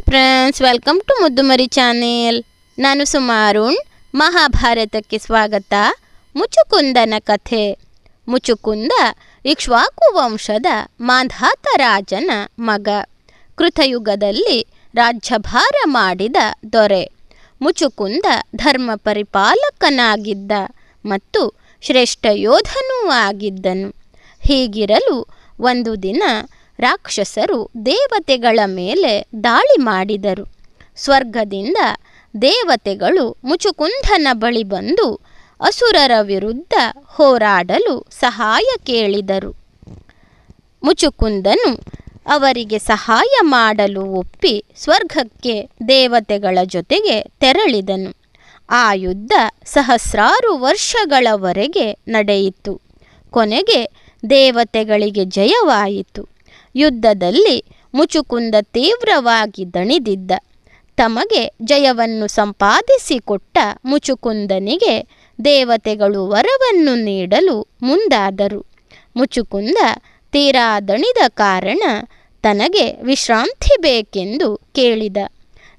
Hi friends, welcome to Muddumari channel. ನಾನು ಸುಮಾರುಣ್ ಮಹಾಭಾರತಕ್ಕೆ ಸ್ವಾಗತ. ಮುಚುಕುಂದನ ಕಥೆ. ಮುಚುಕುಂದ ಇಕ್ಷ್ವಾಕು ವಂಶದ ಮಾಂಧಾತ ರಾಜನ ಮಗ. ಕೃತಯುಗದಲ್ಲಿ ರಾಜ್ಯಭಾರ ಮಾಡಿದ ದೊರೆ. ಮುಚುಕುಂದ ಧರ್ಮ ಪರಿಪಾಲಕನಾಗಿದ್ದ ಮತ್ತು ಶ್ರೇಷ್ಠ ಯೋಧನೂ ಆಗಿದ್ದನು. ಹೀಗಿರಲು ಒಂದು ದಿನ ರಾಕ್ಷಸರು ದೇವತೆಗಳ ಮೇಲೆ ದಾಳಿ ಮಾಡಿದರು. ಸ್ವರ್ಗದಿಂದ ದೇವತೆಗಳು ಮುಚುಕುಂದನ ಬಳಿ ಬಂದು ಅಸುರರ ವಿರುದ್ಧ ಹೋರಾಡಲು ಸಹಾಯ ಕೇಳಿದರು. ಮುಚುಕುಂದನು ಅವರಿಗೆ ಸಹಾಯ ಮಾಡಲು ಒಪ್ಪಿ ಸ್ವರ್ಗಕ್ಕೆ ದೇವತೆಗಳ ಜೊತೆಗೆ ತೆರಳಿದನು. ಆ ಯುದ್ಧ ಸಹಸ್ರಾರು ವರ್ಷಗಳವರೆಗೆ ನಡೆಯಿತು. ಕೊನೆಗೆ ದೇವತೆಗಳಿಗೆ ಜಯವಾಯಿತು. ಯುದ್ಧದಲ್ಲಿ ಮುಚುಕುಂದ ತೀವ್ರವಾಗಿ ದಣಿದಿದ್ದ. ತಮಗೆ ಜಯವನ್ನು ಸಂಪಾದಿಸಿಕೊಟ್ಟ ಮುಚುಕುಂದನಿಗೆ ದೇವತೆಗಳು ವರವನ್ನು ನೀಡಲು ಮುಂದಾದರು. ಮುಚುಕುಂದ ತೀರಾ ದಣಿದ ಕಾರಣ ತನಗೆ ವಿಶ್ರಾಂತಿ ಬೇಕೆಂದು ಕೇಳಿದ.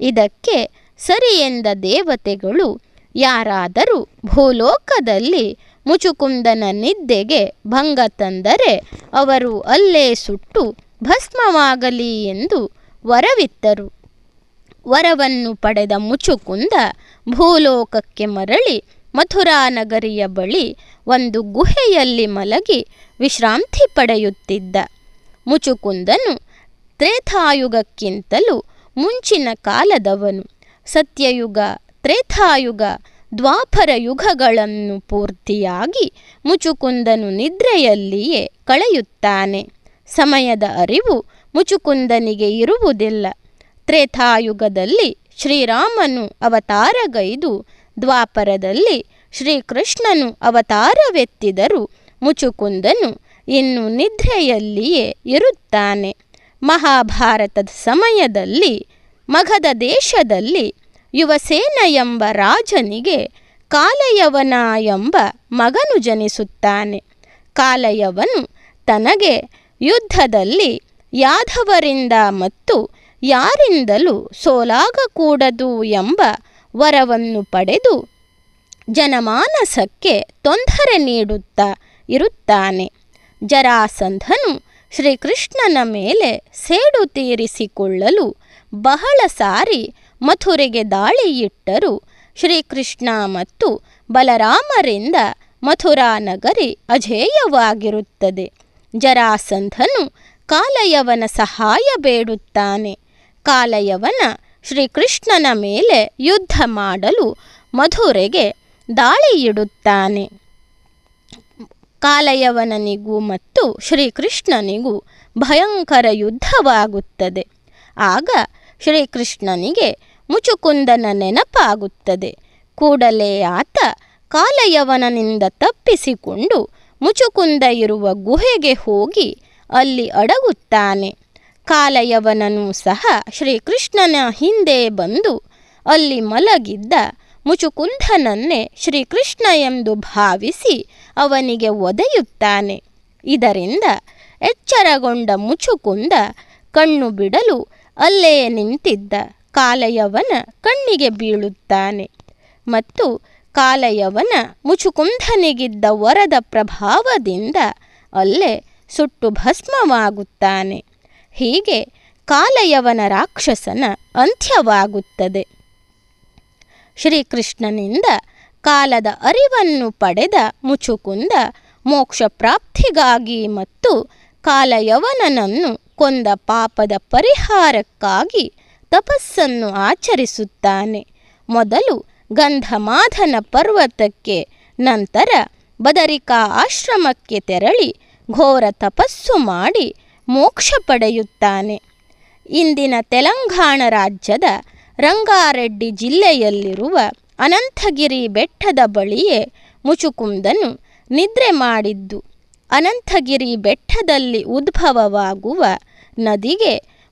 ಇದಕ್ಕೆ ಸರಿಯೆಂದ ದೇವತೆಗಳು ಯಾರಾದರೂ ಭೂಲೋಕದಲ್ಲಿ ಮುಚುಕುಂದನ ನಿದ್ದೆಗೆ ಭಂಗ ತಂದರೆ ಅವರು ಅಲ್ಲೇ ಸುಟ್ಟು ಭಸ್ಮವಾಗಲಿ ಎಂದು ವರವಿತ್ತರು. ವರವನ್ನು ಪಡೆದ ಮುಚುಕುಂದ ಭೂಲೋಕಕ್ಕೆ ಮರಳಿ ಮಥುರಾ ನಗರಿಯ ಬಳಿ ಒಂದು ಗುಹೆಯಲ್ಲಿ ಮಲಗಿ ವಿಶ್ರಾಂತಿ ಪಡೆಯುತ್ತಿದ್ದ. ಮುಚುಕುಂದನು ತ್ರೇತಾಯುಗಕ್ಕಿಂತಲೂ ಮುಂಚಿನ ಕಾಲದವನು. ಸತ್ಯಯುಗ, ತ್ರೇತಾಯುಗ ದ್ವಾಪರ ಯುಗಗಳನ್ನು ಪೂರ್ತಿಯಾಗಿ ಮುಚುಕುಂದನು ನಿದ್ರೆಯಲ್ಲಿಯೇ ಕಳೆಯುತ್ತಾನೆ. ಸಮಯದ ಅರಿವು ಮುಚುಕುಂದನಿಗೆ ಇರುವುದಿಲ್ಲ. ತ್ರೇತಾಯುಗದಲ್ಲಿ ಶ್ರೀರಾಮನು ಅವತಾರಗೈದು, ದ್ವಾಪರದಲ್ಲಿ ಶ್ರೀಕೃಷ್ಣನು ಅವತಾರವೆತ್ತಿದರೂ ಮುಚುಕುಂದನು ಇನ್ನು ನಿದ್ರೆಯಲ್ಲಿಯೇ ಇರುತ್ತಾನೆ. ಮಹಾಭಾರತದ ಸಮಯದಲ್ಲಿ ಮಗಧ ದೇಶದಲ್ಲಿ ಯುವಸೇನ ಎಂಬ ರಾಜನಿಗೆ ಕಾಲಯವನ ಎಂಬ ಮಗನು ಜನಿಸುತ್ತಾನೆ. ಕಾಲಯವನು ತನಗೆ ಯುದ್ಧದಲ್ಲಿ ಯಾದವರಿಂದ ಮತ್ತು ಯಾರಿಂದಲೂ ಸೋಲಾಗಕೂಡದು ಎಂಬ ವರವನ್ನು ಪಡೆದು ಜನಮಾನಸಕ್ಕೆ ತೊಂದರೆ ನೀಡುತ್ತಾ ಇರುತ್ತಾನೆ. ಜರಾಸಂಧನು ಶ್ರೀಕೃಷ್ಣನ ಮೇಲೆ ಸೇಡು ತೀರಿಸಿಕೊಳ್ಳಲು ಬಹಳ ಸಾರಿ ಮಥುರೆಗೆ ದಾಳಿಯಿಟ್ಟರು. ಶ್ರೀಕೃಷ್ಣ ಮತ್ತು ಬಲರಾಮರಿಂದ ಮಥುರಾ ನಗರಿ ಅಜೇಯವಾಗಿರುತ್ತದೆ. ಜರಾಸಂಧನು ಕಾಲಯವನ ಸಹಾಯ ಬೇಡುತ್ತಾನೆ. ಕಾಲಯವನ ಶ್ರೀಕೃಷ್ಣನ ಮೇಲೆ ಯುದ್ಧ ಮಾಡಲು ಮಧುರೆಗೆ ದಾಳಿಯಿಡುತ್ತಾನೆ. ಕಾಲಯವನನಿಗೂ ಮತ್ತು ಶ್ರೀಕೃಷ್ಣನಿಗೂ ಭಯಂಕರ ಯುದ್ಧವಾಗುತ್ತದೆ. ಆಗ ಶ್ರೀಕೃಷ್ಣನಿಗೆ ಮುಚುಕುಂದನ ನೆನಪಾಗುತ್ತದೆ ಕೂಡಲೇ ಆತ ಕಾಲಯವನನಿಂದ ತಪ್ಪಿಸಿಕೊಂಡು ಮುಚುಕುಂದ ಇರುವ ಗುಹೆಗೆ ಹೋಗಿ ಅಲ್ಲಿ ಅಡಗುತ್ತಾನೆ. ಕಾಲಯವನನು ಸಹ ಶ್ರೀಕೃಷ್ಣನ ಹಿಂದೆ ಬಂದು ಅಲ್ಲಿ ಮಲಗಿದ್ದ ಮುಚುಕುಂದನನ್ನೇ ಶ್ರೀಕೃಷ್ಣ ಎಂದು ಭಾವಿಸಿ ಅವನಿಗೆ ಒದೆಯುತ್ತಾನೆ. ಇದರಿಂದ ಎಚ್ಚರಗೊಂಡ ಮುಚುಕುಂದ ಕಣ್ಣು ಬಿಡಲು ಅಲ್ಲೇ ನಿಂತಿದ್ದ. ಕಾಲಯವನ ಕಣ್ಣಿಗೆ ಬೀಳುತ್ತಾನೆ ಮತ್ತು ಕಾಲಯವನ ಮುಚುಕುಂಧನಿಗಿದ್ದ ವರದ ಪ್ರಭಾವದಿಂದ ಅಲ್ಲೇ ಸುಟ್ಟು ಭಸ್ಮವಾಗುತ್ತಾನೆ. ಹೀಗೆ ಕಾಲಯವನ ರಾಕ್ಷಸನ ಅಂತ್ಯವಾಗುತ್ತದೆ. ಶ್ರೀಕೃಷ್ಣನಿಂದ ಕಾಲದ ಅರಿವನ್ನು ಪಡೆದ ಮುಚುಕುಂದ ಮೋಕ್ಷ ಪ್ರಾಪ್ತಿಗಾಗಿ ಮತ್ತು ಕಾಲಯವನನನ್ನು ಕೊಂದ ಪಾಪದ ಪರಿಹಾರಕ್ಕಾಗಿ ತಪಸ್ಸನ್ನು ಆಚರಿಸುತ್ತಾನೆ. ಮೊದಲು ಗಂಧಮಾಧನ ಪರ್ವತಕ್ಕೆ, ನಂತರ ಬದರಿಕಾ ಆಶ್ರಮಕ್ಕೆ ತೆರಳಿ ಘೋರ ತಪಸ್ಸು ಮಾಡಿ ಮೋಕ್ಷ ಪಡೆಯುತ್ತಾನೆ. ಇಂದಿನ ತೆಲಂಗಾಣ ರಾಜ್ಯದ ರಂಗಾರೆಡ್ಡಿ ಜಿಲ್ಲೆಯಲ್ಲಿರುವ ಅನಂತಗಿರಿ ಬೆಟ್ಟದ ಬಳಿಯೇ ಮುಚುಕುಂದನು ನಿದ್ರೆ ಮಾಡಿದ್ದು. ಅನಂತಗಿರಿ ಬೆಟ್ಟದಲ್ಲಿ ಉದ್ಭವವಾಗುವ ನದಿಗೆ